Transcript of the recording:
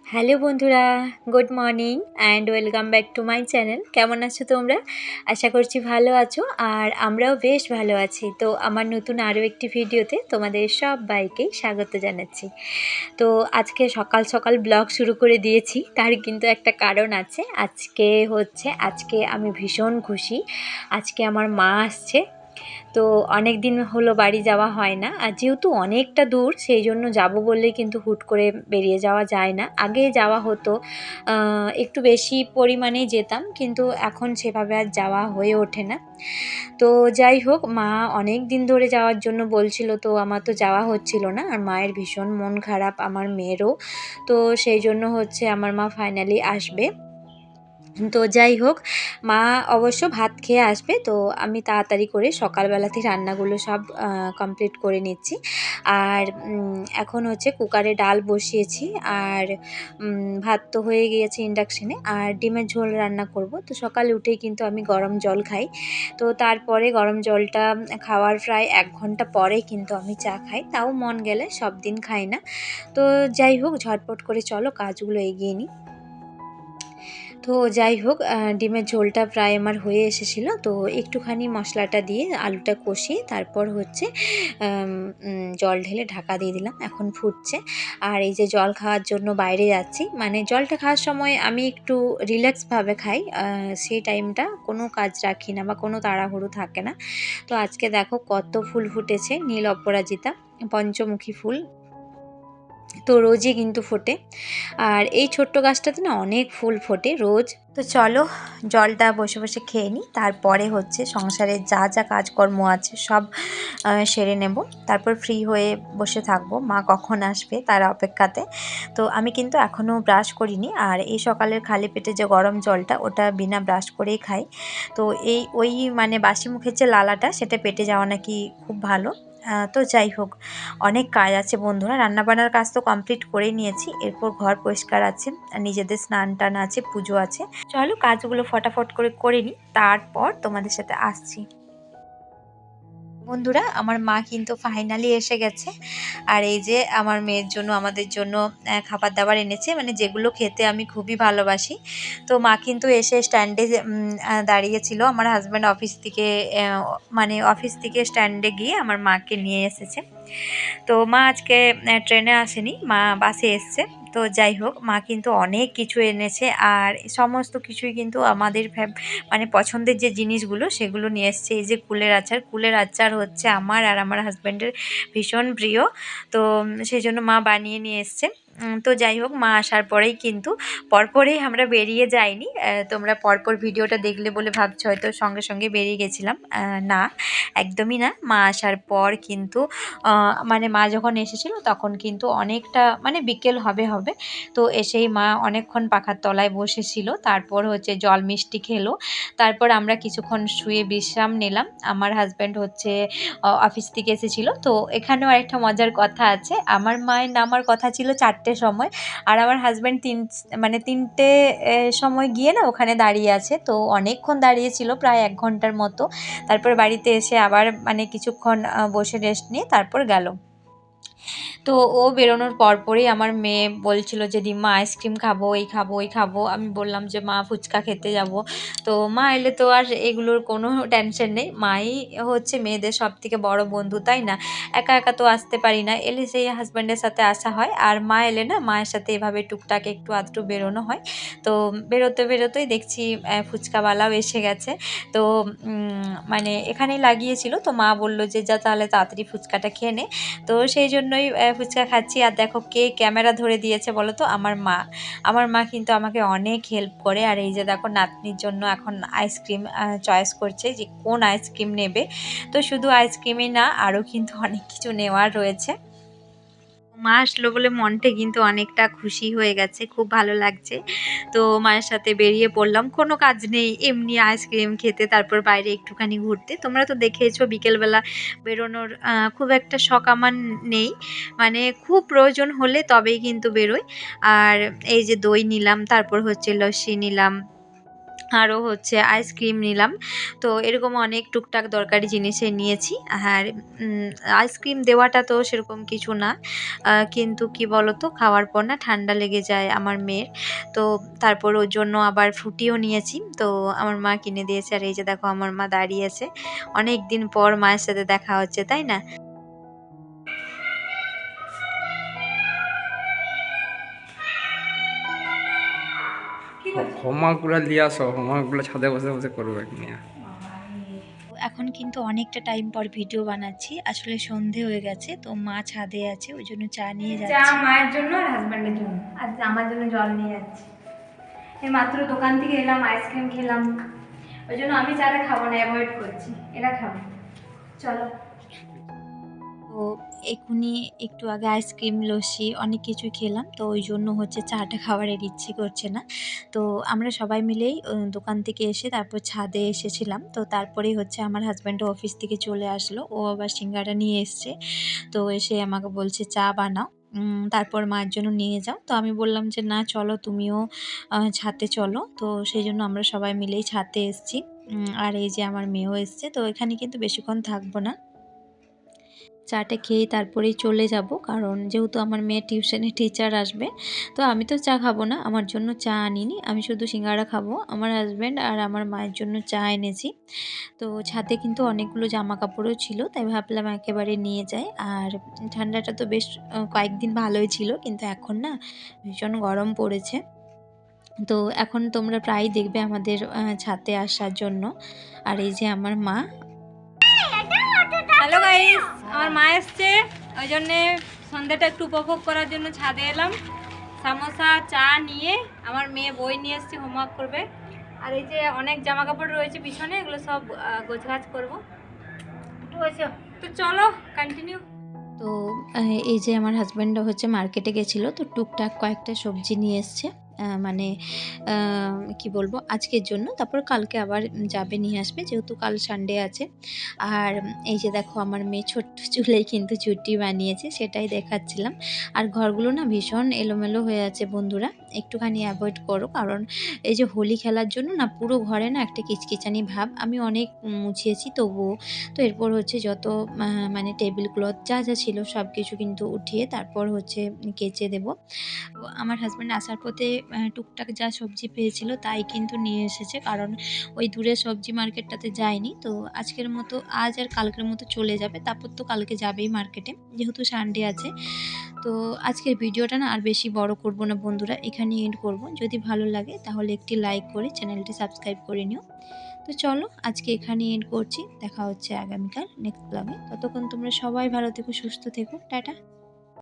Hello বন্ধুরা, good morning and welcome back to my channel. কেমন আছো তোমরা? আশা করছি ভালো আছো আর আমরাও বেশ ভালো আছি। তো আমার নতুন আরও একটি ভিডিওতে তোমাদের সব বাইকেই স্বাগত জানাচ্ছি। তো আজকে সকাল সকাল ব্লগ শুরু করে দিয়েছি, তার কিন্তু একটা কারণ আছে। আজকে হচ্ছে, আজকে আমি ভীষণ খুশি। আজকে আমার মা আসছে তো অনেক দিন হলো বাড়ি যাওয়া হয় না। আর যেহেতু অনেকটা দূর, সেই জন্য যাব বললে কিন্তু হুট করে বেরিয়ে যাওয়া যায় না। আগে যাওয়া হতো একটু বেশি পরিমাণেই যেতাম, কিন্তু এখন সেভাবে আর যাওয়া হয়ে ওঠে না। তো যাই হোক, মা অনেক দিন ধরে যাওয়ার জন্য বলছিল, তো আমার তো যাওয়া হচ্ছিল না। আর মায়ের ভীষণ মন খারাপ, আমার মেয়েরও। তো সেই জন্য হচ্ছে আমার মা ফাইনালি আসবে। তো যাই হোক, মা অবশ্য ভাত খেয়ে আসবে, তো আমি তাড়াতাড়ি করে সকালবেলাতেই রান্নাগুলো সব কমপ্লিট করে নিচ্ছি। আর এখন হচ্ছে কুকারে ডাল বসিয়েছি, আর ভাত তো হয়ে গিয়েছে ইন্ডাকশানে আর ডিমের ঝোল রান্না করব। তো সকালে উঠেই কিন্তু আমি গরম জল খাই। তো তারপরে গরম জলটা খাওয়ার প্রায় এক ঘণ্টা পরে কিন্তু আমি চা খাই। তাও মন গেলে সব দিন খাই না। তো যাই হোক, ঝটপট করে চলো, কাজগুলো এগিয়ে নিই। তো যাই হোক ডিমের ঝোলটা প্রায় আমার হয়ে এসেছিল। তো একটুখানি মশলাটা দিয়ে আলুটা কষিয়ে তারপর হচ্ছে জল ঢেলে ঢাকা দিয়ে দিলাম। এখন ফুটছে। আর এই যে জল খাওয়ার জন্য বাইরে যাচ্ছি মানে জলটা খাওয়ার সময় আমি একটু রিল্যাক্সভাবে খাই। সেই টাইমটা কোনো কাজ রাখি না বা কোনো তাড়াহুড়ো থাকে না। তো আজকে দেখো কত ফুল ফুটেছে, নীল অপরাজিতা, পঞ্চমুখী ফুল। তো রোজই কিন্তু ফোটে। আর এই ছোট্ট গাছটাতে না অনেক ফুল ফোটে রোজ। তো চলো জলটা বসে বসে খেয়ে নিই, তারপরে হচ্ছে সংসারে যা যা কাজকর্ম আছে সব সেরে নেব। তারপর ফ্রি হয়ে বসে থাকব, মা কখন আসবে তার অপেক্ষাতে। তো আমি কিন্তু এখনও ব্রাশ করিনি, আর এই সকালের খালি পেটে যে গরম জলটা, ওটা বিনা ব্রাশ করেই খাই। তো এই ওই মানে বাসি মুখের যে লালাটা, সেটা পেটে যাওয়া নাকি খুব ভালো। তো যাই হোক, অনেক কাজ আছে বন্ধুরা। রান্নাবান্নার কাজ তো কমপ্লিট করে নিয়েছি। এরপর ঘর পরিষ্কার আছে নিজেদের স্নান টান আছে, পুজো আছে। চলো কাজগুলো ফটাফট করে করে নিই, তারপর তোমাদের সাথে আসছি। বন্ধুরা, আমার মা কিন্তু ফাইনালি এসে গেছে। আর এই যে আমার মেয়ের জন্য, আমাদের জন্য খাবার দাবার এনেছে। মানে যেগুলো খেতে আমি খুবই ভালোবাসি। তো মা কিন্তু এসে স্ট্যান্ডে দাঁড়িয়েছিল। আমার হাজব্যান্ড অফিস থেকে মানে অফিস থেকে স্ট্যান্ডে গিয়ে আমার মাকে নিয়ে এসেছে। তো মা আজকে ট্রেনে আসেনি। মা বাসে এসছে। তো যাই হোক, মা কিন্তু অনেক কিছু এনেছে আর সমস্ত কিছুই কিন্তু আমাদের মানে পছন্দের যে জিনিসগুলো সেগুলো নিয়ে এসছে। এই যে কুলের আচার কুলের আচার হচ্ছে আমার আর আমার হাজব্যান্ডের ভীষণ প্রিয়। তো সেই জন্য মা বানিয়ে নিয়ে এসছে। তো যাই হোক, মা আসার পরেই কিন্তু পরপরেই আমরা বেরিয়ে যাইনি। তোমরা পরপর ভিডিওটা দেখলে বলে ভাবছ, হয়তো সঙ্গে সঙ্গে বেরিয়ে গেছিলাম। না, একদমই না। মা আসার পর কিন্তু মানে মা যখন এসেছিল তখন কিন্তু অনেকটা মানে বিকেল হবে হবে। তো এসেই মা অনেকক্ষণ পাখার তলায় বসেছিল। তারপর হচ্ছে জল মিষ্টি খেলো। তারপর আমরা কিছুক্ষণ শুয়ে বিশ্রাম নিলাম। আমার হাজব্যান্ড হচ্ছে অফিস থেকে এসেছিল। তো এখানেও একটা মজার কথা আছে। আমার মায়ের নামার কথা ছিল চারটের সময়। আর আমার হাজব্যান্ড তিন মানে তিনটে সময় গিয়ে না ওখানে দাঁড়িয়ে আছে। তো অনেকক্ষণ দাঁড়িয়েছিল, প্রায় এক ঘণ্টার মতো। তারপর বাড়িতে এসে আবার মানে কিছুক্ষণ বসে রেস্ট নিয়ে তারপর গেল। তো ও বেরোনোর পরপরই আমার মেয়ে বলছিল যে দিম্মা আইসক্রিম খাব এই খাব, ওই খাব। আমি বললাম যে, মা, ফুচকা খেতে যাব। তো মা এলে তো আর এগুলোর কোনো টেনশন নেই। মাই হচ্ছে মেয়েদের সব থেকে বড় বন্ধু, তাই না? একা একা তো আসতে পারি না। এলে সেই হাজব্যান্ডের সাথে আসা হয়। আর মা এলে না, মায়ের সাথে এভাবে টুকটাক একটু আধটু বেরোনো হয়। তো বেরোতে বেরোতেই দেখছি ফুচকাওয়ালাও এসে গেছে। তো মানে এখানেই লাগিয়েছিল। তো মা বলল যে, যা, তাহলে তাড়াতাড়ি ফুচকাটা খেয়ে নে। তো সেই জন্যই ফুচকা খাচ্ছি। আর দেখো কে ক্যামেরা ধরে দিয়েছে বলো তো? আমার মা। আমার মা কিন্তু আমাকে অনেক হেল্প করে। আর এই যে দেখো নাতনির জন্য এখন আইসক্রিম চয়েস করছে যে কোন আইসক্রিম নেবে। তো শুধু আইসক্রিমই না, আরও কিন্তু অনেক কিছু নেওয়ার রয়েছে। মা আসলো বলে মনটা কিন্তু অনেকটা খুশি হয়ে গেছে, খুব ভালো লাগছে। তো মায়ের সাথে বেরিয়ে পড়লাম, কোনো কাজ নেই, এমনি আইসক্রিম খেতে, তারপর বাইরে একটুখানি ঘুরতে। তোমরা তো দেখেছ বিকেলবেলা বেরোনোর খুব একটা শখ আমার নেই। মানে খুব প্রয়োজন হলে তবেই কিন্তু বেরোই। আর এই যে দই নিলাম, তারপর হচ্ছে লস্যি নিলাম আরও হচ্ছে আইসক্রিম নিলাম। তো এরকম অনেক টুকটাক দরকারি জিনিসে নিয়েছি। আর আইসক্রিম দেওয়াটা তো সেরকম কিছু না। কিন্তু কি বলতো, খাওয়ার পর না ঠান্ডা লেগে যায় আমার মেয়ের। তো তারপর ওর জন্য আবার ফ্রুটিও নিয়েছি। তো আমার মা কিনে দিয়েছে। আর এই যে দেখো, আমার মা দাঁড়িয়ে আছে। অনেক দিন পর মায়ের সাথে দেখা হচ্ছে, তাই না? হোমওয়ার্কগুলো দিয়ে আসো হোমওয়ার্কগুলো ছাদে বসে বসে করবে নিয়ে এখন কিন্তু অনেকটা টাইম পর ভিডিও বানাচ্ছি। আসলে সন্ধে হয়ে গেছে তো মা ছাদে আছে ওই জন্য চা নিয়ে চা যাচ্ছি। মায়ের জন্য আর হাজব্যান্ডের জন্য। আর আমার জন্য জল নিয়ে যাচ্ছি। এই মাত্র দোকান থেকে এলাম আইসক্রিম খেলাম। ওই জন্য আমি চাটা খাব না অ্যাভয়েড করছি। এরা খাবে। চলো। তো এখনই একটু আগে আইসক্রিম লস্যি অনেক কিছু খেলাম, তো ওই জন্য হচ্ছে চাটা খাবারের ইচ্ছে করছে না। তো আমরা সবাই মিলেই দোকান থেকে এসে তারপর ছাদে এসেছিলাম, তো তারপরেই হচ্ছে আমার হাজব্যান্ডও অফিস থেকে চলে আসলো, ও আবার সিঙ্গারা নিয়ে এসছে, তো এসে আমাকে বলছে, চা বানাও। তারপর মায়ের জন্য নিয়ে যাও। তো আমি বললাম যে, না, চলো তুমিও ছাদে চলো। তো সেই জন্য আমরা সবাই মিলেই ছাদে এসছি। আর এই যে আমার মেয়েও এসছে, তো এখানে কিন্তু বেশিক্ষণ থাকব না। চাটা খেয়ে তারপরেই চলে যাব, কারণ যেহেতু আমার মেয়ে টিউশনে টিচার আসবে, তো আমি তো চা খাব না, আমার জন্য চা আনিনি, আমি শুধু সিঙ্গারা খাব, আমার হাজব্যান্ড আর আমার মায়ের জন্য চা এনেছি। তো ছাদে কিন্তু অনেকগুলো জামা কাপড়ও ছিল, তাই ভাবলাম একেবারে নিয়ে যাই, আর ঠান্ডাটা তো বেশ কয়েকদিন ভালোই ছিল, কিন্তু এখন না ভীষণ গরম পড়েছে। তো এখন তোমরা প্রায় দেখবে আমাদের ছাদে আসার জন্য, আর এই যে আমার মা। হ্যালো গাইস আমার মা এসছে, ওই জন্যে সন্ধ্যাটা একটু উপভোগ করার জন্য ছাদে এলাম। সামোসা, চা নিয়ে আমার মেয়ে বই নিয়ে এসছে হোমওয়ার্ক করবে। আর এই যে অনেক জামা কাপড় রয়েছে পিছনে, এগুলো সব গোছগাছ করব। তো চলো কন্টিনিউ তো এই যে আমার হাজব্যান্ডও হচ্ছে মার্কেটে গেছিল, তো টুকটাক কয়েকটা সবজি নিয়ে এসছে। মানে কি বলব, আজকের জন্য। তারপর কালকে আবার যাবে, নিয়ে আসবে, যেহেতু কাল সানডে আছে। আর এই যে দেখো, আমার মেয়ে ছোট্ট চুলেই কিন্তু চুটি বানিয়েছে, সেটাই দেখাচ্ছিলাম। আর ঘরগুলো না ভীষণ এলোমেলো হয়ে আছে, বন্ধুরা। একটুখানি অ্যাভয়েড করো। কারণ এই যে হোলি খেলার জন্য না পুরো ঘরে না একটা কিচকিচানি ভাব আমি অনেক মুছিয়েছি তবুও। তো এরপর হচ্ছে যত মানে টেবিল ক্লথ যা যা ছিল সব কিছু কিন্তু উঠিয়ে তারপর হচ্ছে কেচে দেব। আমার হাজব্যান্ড আসার পথে টুকটাক যা সবজি পেয়েছিল তাই কিন্তু নিয়ে এসেছে। কারণ ওই দূরে সবজি মার্কেটটাতে যায়নি। তো আজকের মতো, আজ আর কালকের মতো চলে যাবে। তারপর তো কালকে যাবেই মার্কেটে যেহেতু সানডে আছে তো আজকের ভিডিওটা না আর বেশি বড় করব না বন্ধুরা এখানে এন্ড করব। যদি ভালো লাগে তাহলে একটি লাইক করে চ্যানেলটি সাবস্ক্রাইব করে নিও। তো চলো আজকে এখানে এন্ড করছি। দেখা হচ্ছে আগামীকাল নেক্সট ব্লগে ততক্ষণ তোমরা সবাই ভালো থেকো, সুস্থ থেকো। টাটা।